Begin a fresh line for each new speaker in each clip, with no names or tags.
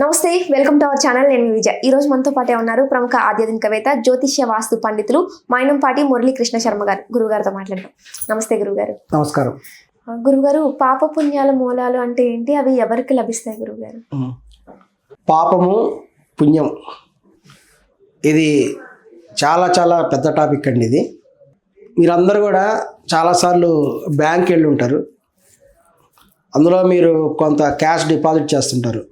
నమస్తే welcome to our channel. నేను విజయ్. ఈ రోజు మనతో పాటే ఉన్నారు ప్రముఖ ఆధ్యాత్మికవేత్త జ్యోతిష్య వాస్తు పండితులు మైనంపాటి మురళీకృష్ణ శర్మ గారు. గురుగారితో మాట్లాడతాం నమస్తే గురుగారు
నమస్కారం.
గురుగారు పాప పుణ్యాల మూలాలు అంటే ఏంటి? అవి ఎవరికి లభిస్తాయి గురుగారు
పాపము పుణ్యం. ఇది చాలా చాలా పెద్ద టాపిక్ అండి ఇది. మీరందరూ కూడా చాలాసార్లు బ్యాంక్ వెళ్ళి ఉంటారు. అందులో మీరు కొంత క్యాష్ డిపాజిట్ చేస్తుంటారు.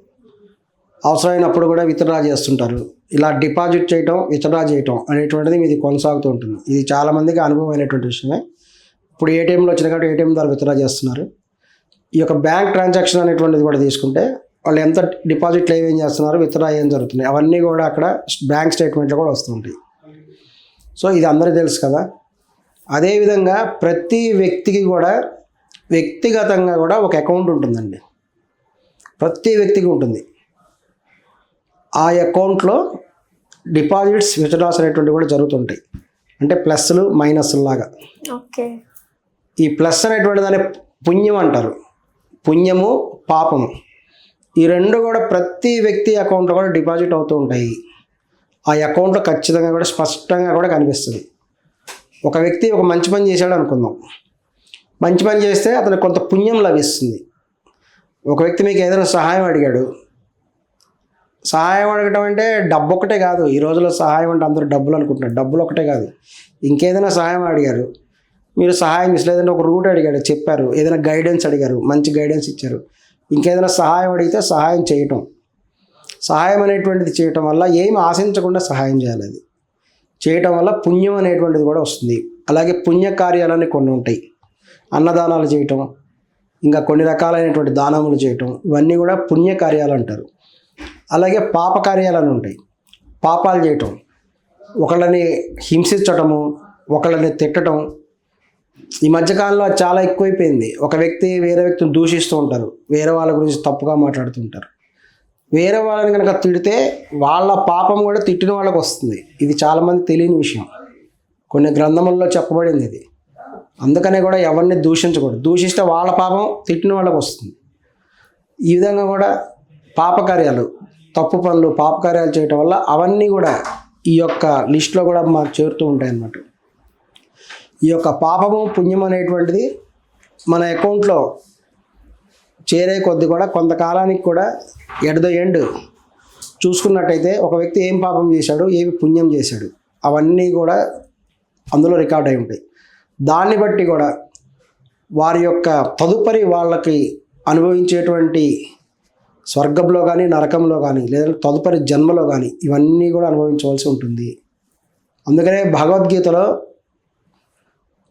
అవసరమైనప్పుడు కూడా విత్డ్రా చేస్తుంటారు. ఇలా డిపాజిట్ చేయటం విత్డ్రా చేయటం అనేటువంటిది మీది కొనసాగుతూ ఉంటుంది. ఇది చాలామందికి అనుభవం అయినటువంటి విషయమే. ఇప్పుడు ఏటీఎంలో వచ్చిన కాబట్టి ఏటీఎం ద్వారా విత్డ్రా చేస్తున్నారు. ఈ యొక్క బ్యాంక్ ట్రాన్సాక్షన్ అనేటువంటిది కూడా తీసుకుంటే వాళ్ళు ఎంత డిపాజిట్లు ఏమేం చేస్తున్నారు విత్డ్రా ఏం జరుగుతున్నాయి. అవన్నీ కూడా అక్కడ బ్యాంక్ స్టేట్మెంట్లో కూడా వస్తుంటాయి సో ఇది అందరికీ తెలుసు కదా. అదేవిధంగా ప్రతి వ్యక్తికి కూడా వ్యక్తిగతంగా కూడా ఒక అకౌంట్ ఉంటుందండి. ప్రతి వ్యక్తికి ఉంటుంది. ఆ అకౌంట్లో డిపాజిట్స్ విత్డ్రాస్ అనేటువంటివి కూడా జరుగుతుంటాయి. అంటే ప్లస్లు మైనస్లు లాగా
ఓకే.
ఈ ప్లస్ అనేటువంటి దాన్ని పుణ్యం అంటారు. పుణ్యము పాపము. ఈ రెండు కూడా ప్రతి వ్యక్తి అకౌంట్లో కూడా డిపాజిట్ అవుతూ ఉంటాయి. ఆ అకౌంట్లో ఖచ్చితంగా కూడా స్పష్టంగా కూడా కనిపిస్తుంది. ఒక వ్యక్తి ఒక మంచి పని చేశాడు అనుకుందాం. మంచి పని చేస్తే అతనికి కొంత పుణ్యం లభిస్తుంది. ఒక వ్యక్తి మీకు ఏదైనా సహాయం అడిగాడు సహాయం అడగటం అంటే డబ్బు ఒకటే కాదు. ఈ రోజుల్లో సహాయం అంటే అందరూ డబ్బులు అనుకుంటున్నారు. డబ్బులు ఒకటే కాదు. ఇంకేదైనా సహాయం అడిగారు. మీరు సహాయం చేసి లేదంటే ఒక రూట్ అడిగాడు చెప్పారు. ఏదైనా గైడెన్స్ అడిగారు మంచి గైడెన్స్ ఇచ్చారు. ఇంకేదైనా సహాయం అడిగితే సహాయం చేయటం. సహాయం అనేటువంటిది చేయటం వల్ల ఏమి ఆశించకుండా సహాయం చేయాలి అది. చేయటం వల్ల పుణ్యం అనేటువంటిది కూడా వస్తుంది. అలాగే పుణ్య కార్యాలన్నీ కొన్ని ఉంటాయి. అన్నదానాలు చేయటం ఇంకా కొన్ని రకాలైనటువంటి దానములు చేయటం ఇవన్నీ కూడా పుణ్య కార్యాలు అంటారు. అలాగే పాపకార్యాలను ఉంటాయి. పాపాలు చేయటం ఒకళ్ళని హింసించటము ఒకళ్ళని తిట్టడం ఈ మధ్యకాలంలో చాలా ఎక్కువైపోయింది. ఒక వ్యక్తి వేరే వ్యక్తిని దూషిస్తూ ఉంటారు. వేరే వాళ్ళ గురించి తప్పుగా మాట్లాడుతుంటారు వేరే వాళ్ళని కనుక తిడితే వాళ్ళ పాపం కూడా తిట్టిన వాళ్ళకి వస్తుంది. ఇది చాలామంది తెలియని విషయం. కొన్ని గ్రంథముల్లో చెప్పబడింది ఇది. అందుకనే కూడా ఎవరిని దూషించకూడదు. దూషిస్తే వాళ్ళ పాపం తిట్టిన వాళ్ళకి వస్తుంది. ఈ విధంగా కూడా పాపకార్యాలు తప్పు పనులు పాపకార్యాలు చేయటం వల్ల అవన్నీ కూడా ఈ యొక్క లిస్ట్లో కూడా మాకు చేరుతూ ఉంటాయి అన్నమాట ఈ యొక్క పాపము పుణ్యం అనేటువంటిది మన అకౌంట్లో చేరే కొద్ది కూడా కొంతకాలానికి కూడా ఎట్ ద ఎండ్ చూసుకున్నట్టయితే ఒక వ్యక్తి ఏం పాపం చేశాడు ఏమి పుణ్యం చేశాడు అవన్నీ కూడా అందులో రికార్డ్ అయి ఉంటాయి. దాన్ని బట్టి కూడా వారి యొక్క తదుపరి వాళ్ళకి అనుభవించేటువంటి స్వర్గంలో కానీ నరకంలో కానీ లేదా తదుపరి జన్మలో కానీ ఇవన్నీ కూడా అనుభవించవలసి ఉంటుంది. అందుకనే భగవద్గీతలో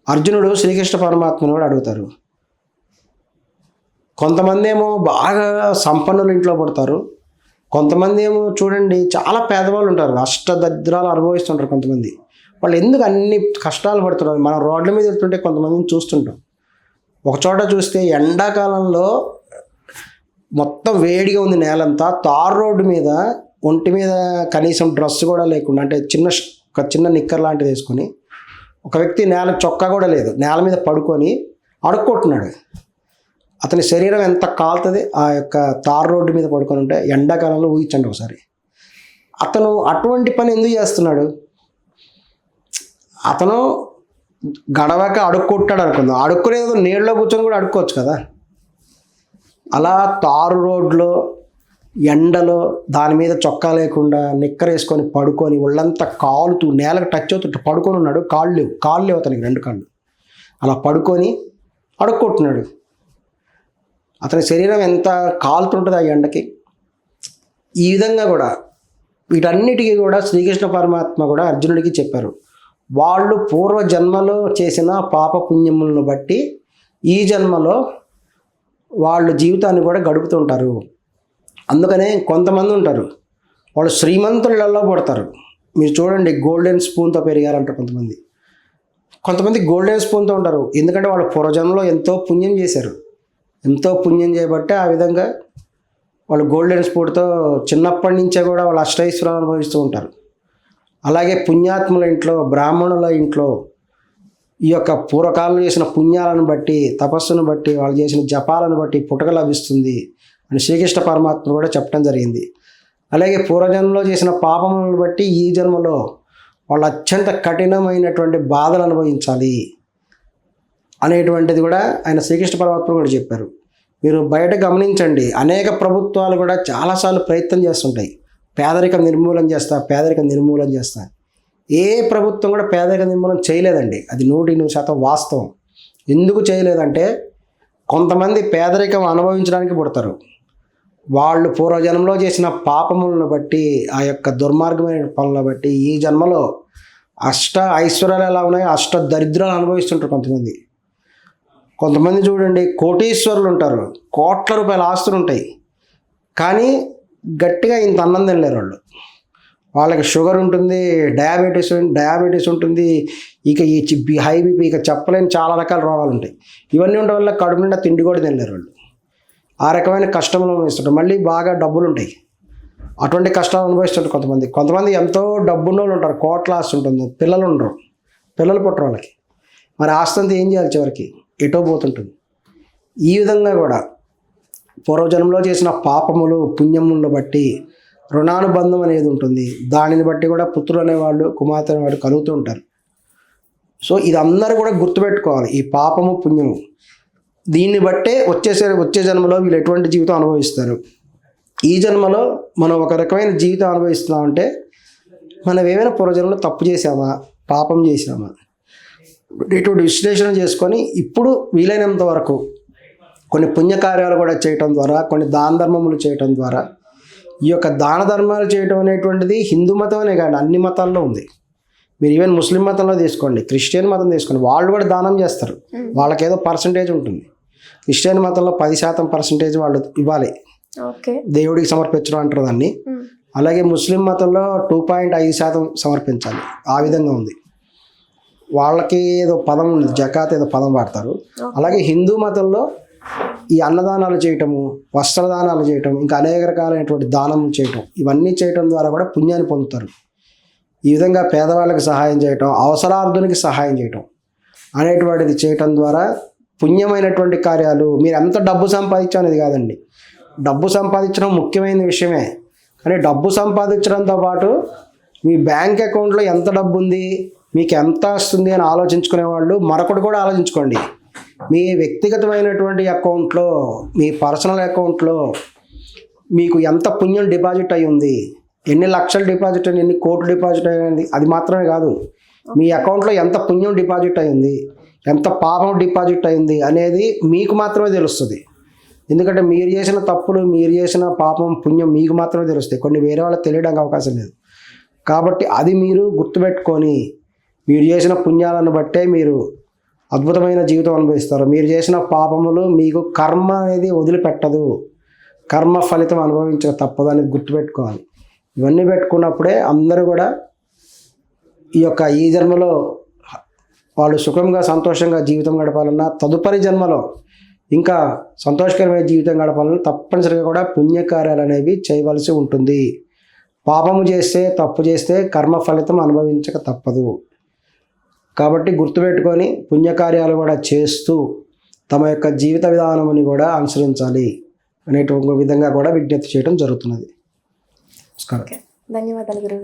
అర్జునుడు శ్రీకృష్ణ పరమాత్మను కూడా అడుగుతారు. కొంతమంది ఏమో బాగా సంపన్నుల ఇంట్లో పడతారు. కొంతమంది ఏమో చూడండి చాలా పేదవాళ్ళు ఉంటారు. అష్టదరిద్రాలు అనుభవిస్తుంటారు కొంతమంది. వాళ్ళు ఎందుకు అన్ని కష్టాలు పడుతున్నారు? మనం రోడ్ల మీద వెళ్తుంటే కొంతమందిని చూస్తుంటాం. ఒక చోట చూస్తే ఎండాకాలంలో మొత్తం వేడిగా ఉంది నేలంతా. తార్ రోడ్డు మీద ఒంటి మీద కనీసం డ్రెస్ కూడా లేకుండా అంటే చిన్న ఒక చిన్న నిక్కర్ లాంటిది వేసుకొని ఒక వ్యక్తి నేల చొక్కా కూడా లేదు. నేల మీద పడుకొని అడుక్కుంటున్నాడు అతని శరీరం ఎంత కాలుతుంది ఆ యొక్క తార్ రోడ్డు మీద పడుకొని ఉంటే ఎండాకాలంలో ఊహించండి ఒకసారి. అతను అటువంటి పని ఎందుకు చేస్తున్నాడు? అతను గడవక అడుక్కుంటాడు అనుకుందాం. అడుక్కునేది నీళ్ళలో కూర్చొని కూడా అడుక్కోవచ్చు కదా. అలా తారు రోడ్లో ఎండలో దాని మీద చొక్కా లేకుండా నిక్కర వేసుకొని పడుకొని ఒళ్ళంతా కాలుతూ నేలకు టచ్ అవుతుంటే పడుకొని ఉన్నాడు. కాళ్ళు లేవు. కాళ్ళు లేవు అతనికి రెండు కాళ్ళు. అలా పడుకొని అడుక్కుంటున్నాడు అతని శరీరం ఎంత కాలుతుంటుంది ఆ ఎండకి? ఈ విధంగా కూడా వీటన్నిటికీ కూడా శ్రీకృష్ణ పరమాత్మ కూడా అర్జునుడికి చెప్పారు. వాళ్ళు పూర్వ జన్మలో చేసిన పాప పుణ్యములను బట్టి ఈ జన్మలో వాళ్ళు జీవితాన్ని కూడా గడుపుతుంటారు అందుకనే కొంతమంది ఉంటారు. వాళ్ళు శ్రీమంతులలో పడతారు. మీరు చూడండి గోల్డెన్ స్పూన్తో పెరిగారంటారు కొంతమంది. కొంతమంది గోల్డెన్ స్పూన్తో ఉంటారు. ఎందుకంటే వాళ్ళు పూర్వజన్మలో ఎంతో పుణ్యం చేశారు. ఎంతో పుణ్యం చేయబట్టే ఆ విధంగా వాళ్ళు గోల్డెన్ స్పూన్తో చిన్నప్పటి నుంచే కూడా వాళ్ళు అష్టైశ్వరాలు అనుభవిస్తూ ఉంటారు. అలాగే పుణ్యాత్ముల ఇంట్లో బ్రాహ్మణుల ఇంట్లో ఈ యొక్క పూర్వకాలం చేసిన పుణ్యాలను బట్టి తపస్సును బట్టి వాళ్ళు చేసిన జపాలను బట్టి పుటక లభిస్తుంది అని శ్రీకృష్ణ పరమాత్మ కూడా చెప్పడం జరిగింది. అలాగే పూర్వజన్మలో చేసిన పాపములను బట్టి ఈ జన్మలో వాళ్ళు అత్యంత కఠినమైనటువంటి బాధలు అనుభవించాలి అనేటువంటిది కూడా ఆయన శ్రీకృష్ణ పరమాత్మ కూడా చెప్పారు. మీరు బయట గమనించండి అనేక ప్రభుత్వాలు కూడా చాలాసార్లు ప్రయత్నం చేస్తుంటాయి. పేదరికం నిర్మూలన చేస్తా పేదరికం నిర్మూలన చేస్తా. ఏ ప్రభుత్వం కూడా పేదరిక నిర్మూలన చేయలేదండి. అది నూటి నూరు శాతం వాస్తవం. ఎందుకు చేయలేదంటే కొంతమంది పేదరికం అనుభవించడానికి పుడతారు. వాళ్ళు పూర్వజన్మలో చేసిన పాపములను బట్టి ఆ యొక్క దుర్మార్గమైన పనులను బట్టి ఈ జన్మలో అష్ట ఐశ్వర్యాలు ఎలా ఉన్నాయో అష్ట దరిద్రాలు అనుభవిస్తుంటారు కొంతమంది. కొంతమంది చూడండి కోటీశ్వరులు ఉంటారు. కోట్ల రూపాయల ఆస్తులు ఉంటాయి. కానీ గట్టిగా ఇంత అన్నం తినలేరు వాళ్ళు. వాళ్ళకి షుగర్ ఉంటుంది డయాబెటీస్ డయాబెటీస్ ఉంటుంది ఇక ఈ చి- హై బీపీ ఇక చెప్పలేని చాలా రకాల రోగాలు ఉంటాయి. ఇవన్నీ ఉండడం వల్ల కడుపు నిండా తిండి కూడా తినలేరు వాళ్ళు. ఆ రకమైన కష్టములు అనుభవిస్తుంటారు. మళ్ళీ బాగా డబ్బులు ఉంటాయి. అటువంటి కష్టాలు అనుభవిస్తుంటారు కొంతమంది. కొంతమంది ఎంతో డబ్బున్న వాళ్ళు ఉంటారు. కోట్ల ఆస్తి ఉంటుంది. పిల్లలు ఉండరు. పిల్లలు పుట్టరు వాళ్ళకి. మరి ఆస్తి అంతా ఏం చేయాలి చివరికి? ఎటో పోతుంటుంది. ఈ విధంగా కూడా పూర్వజన్మలో చేసిన పాపములు పుణ్యములను బట్టి రుణానుబంధం అనేది ఉంటుంది. దానిని బట్టి కూడా పుత్రులు అనేవాళ్ళు కుమార్తె అనేవాళ్ళు కలుగుతూ ఉంటారు. సో ఇది అందరూ కూడా గుర్తుపెట్టుకోవాలి. ఈ పాపము పుణ్యము. దీన్ని బట్టే వచ్చేసే వచ్చే జన్మలో వీళ్ళు ఎటువంటి జీవితం అనుభవిస్తారు? ఈ జన్మలో మనం ఒక రకమైన జీవితం అనుభవిస్తున్నామంటే మనం ఏమైనా పూర్వజన్మలో తప్పు చేసామా పాపం చేసామా ఇటువంటి విశ్లేషణ చేసుకొని ఇప్పుడు వీలైనంత వరకు కొన్ని పుణ్యకార్యాలు కూడా చేయటం ద్వారా కొన్ని దాన ధర్మములు చేయటం ద్వారా ఈ యొక్క దాన ధర్మాలు చేయటం అనేటువంటిది హిందూ మతమనే కాదు అన్ని మతాల్లో ఉంది. మీరు ఈవెన్ ముస్లిం మతంలో తీసుకోండి క్రిస్టియన్ మతం తీసుకోండి వాళ్ళు కూడా దానం చేస్తారు. వాళ్ళకి ఏదో పర్సంటేజ్ ఉంటుంది. క్రిస్టియన్ మతంలో పది శాతం పర్సంటేజ్ వాళ్ళు ఇవ్వాలి. దేవుడికి సమర్పించడం అంటారు దాన్ని. అలాగే ముస్లిం మతంలో టూ పాయింట్ ఐదు శాతం సమర్పించాలి. ఆ విధంగా ఉంది. వాళ్ళకి ఏదో పదం ఉంది జకాత్ ఏదో పదం వాడతారు. అలాగే హిందూ మతంలో ఈ అన్నదానాలు చేయటము వస్త్రదానాలు చేయటం ఇంకా అనేక రకాలైనటువంటి దానం చేయటం ఇవన్నీ చేయటం ద్వారా కూడా పుణ్యాన్ని పొందుతారు. ఈ విధంగా పేదవాళ్ళకి సహాయం చేయటం అవసరార్థునికి సహాయం చేయటం అనేటువంటిది చేయటం ద్వారా పుణ్యమైనటువంటి కార్యాలు మీరు ఎంత డబ్బు సంపాదించడం అనేది కాదండి. డబ్బు సంపాదించడం ముఖ్యమైన విషయమే. కానీ డబ్బు సంపాదించడంతో పాటు మీ బ్యాంక్ అకౌంట్లో ఎంత డబ్బు ఉంది మీకు ఎంత వస్తుంది అని ఆలోచించుకునే వాళ్ళు మరొకటి కూడా ఆలోచించుకోండి. మీ వ్యక్తిగతమైనటువంటి అకౌంట్లో మీ పర్సనల్ అకౌంట్లో మీకు ఎంత పుణ్యం డిపాజిట్ అయి ఉంది ఎన్ని లక్షలు డిపాజిట్ అయింది ఎన్ని కోట్లు డిపాజిట్ అయింది అది మాత్రమే కాదు. మీ అకౌంట్లో ఎంత పుణ్యం డిపాజిట్ అయింది ఎంత పాపం డిపాజిట్ అయింది అనేది మీకు మాత్రమే తెలుస్తుంది. ఎందుకంటే మీరు చేసిన తప్పులు మీరు చేసిన పాపం పుణ్యం మీకు మాత్రమే తెలుస్తాయి. కొన్ని వేరే వాళ్ళకి తెలియడానికి అవకాశం లేదు. కాబట్టి అది మీరు గుర్తుపెట్టుకొని మీరు చేసిన పుణ్యాలను బట్టే మీరు అద్భుతమైన జీవితం అనుభవిస్తారు. మీరు చేసిన పాపములు మీకు కర్మ అనేది వదిలిపెట్టదు. కర్మ ఫలితం అనుభవించక తప్పదు అనేది గుర్తుపెట్టుకోవాలి. ఇవన్నీ పెట్టుకున్నప్పుడే అందరూ కూడా ఈ యొక్క ఈ జన్మలో వాళ్ళు సుఖంగా సంతోషంగా జీవితం గడపాలన్నా తదుపరి జన్మలో ఇంకా సంతోషకరమైన జీవితం గడపాలన్నా తప్పనిసరిగా కూడా పుణ్యకార్యాలు అనేవి చేయవలసి ఉంటుంది. పాపము చేస్తే తప్పు చేస్తే కర్మ ఫలితం అనుభవించక తప్పదు. కాబట్టి గుర్తుపెట్టుకొని పుణ్యకార్యాలు కూడా చేస్తూ తమ యొక్క జీవిత విధానముని కూడా అనుసరించాలి అనేటువంటి విధంగా కూడా విజ్ఞప్తి చేయడం జరుగుతున్నది. నమస్కారం.
ఓకే. ధన్యవాదాలు గురువు